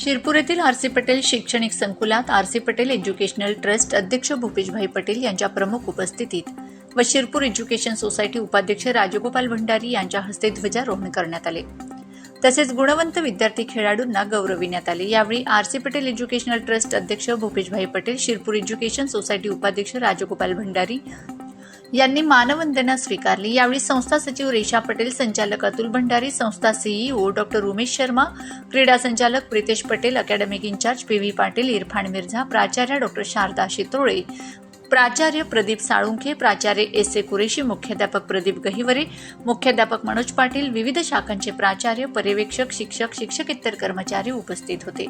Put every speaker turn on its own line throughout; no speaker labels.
शिरपूर येथील R C Patel शैक्षणिक संकुलात R C Patel educational trust अध्यक्ष भूपेशभाई पटेल यांच्या प्रमुख उपस्थितीत व शिरपूर एज्युकेशन सोसायटी उपाध्यक्ष राजगोपाल भंडारी यांच्या हस्ते ध्वजारोहण करण्यात आले. तसेच गुणवंत विद्यार्थी खेळाडूंना गौरविण्यात आले. यावेळी R C Patel educational trust अध्यक्ष भूपेशभाई पटेल शिरपूर एज्युकेशन सोसायटी उपाध्यक्ष राजगोपाल भंडारी यांनी मानवंदना स्वीकारली. यावेळी संस्था सचिव रेशा पटेल संचालक अतुल भंडारी संस्था सीईओ डॉक्टर उमेश शर्मा क्रीडा संचालक Pritesh Patel academic in-charge P V Patil Irfan Mirza प्राचार्य डॉक्टर शारदा शितोळे प्राचार्य प्रदीप साळुंखे प्राचार्य एस ए कुरेशी मुख्याध्यापक प्रदीप गहिवरे मुख्याध्यापक मनोज पाटील विविध शाखांचे प्राचार्य पर्यवेक्षक शिक्षक शिक्षकेतर कर्मचारी उपस्थित होते.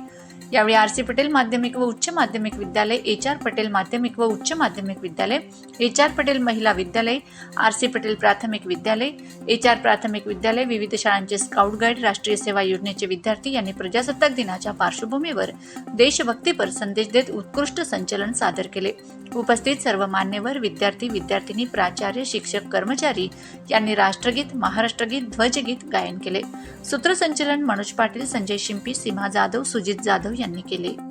यावेळी आर सी पटेल माध्यमिक व उच्च माध्यमिक विद्यालय एच आर पटेल माध्यमिक व उच्च माध्यमिक विद्यालय एच आर पटेल महिला विद्यालय आर सी पटेल प्राथमिक विद्यालय एच आर प्राथमिक विद्यालय विविध शाळांचे स्काउट गाईड राष्ट्रीय सेवा योजनेचे विद्यार्थी यांनी प्रजासत्ताक दिनाच्या पार्श्वभूमीवर देशभक्तीपर संदेश देत उत्कृष्ट संचलन सादर केले. उपस्थित सर्व मान्यवर विद्यार्थी विद्यार्थिनी प्राचार्य शिक्षक कर्मचारी यांनी राष्ट्रगीत महाराष्ट्रगीत ध्वजगीत गायन केले. सूत्रसंचलन मनोज पाटील संजय शिंपी सीमा जाधव सुजित जाधव यांनी केले.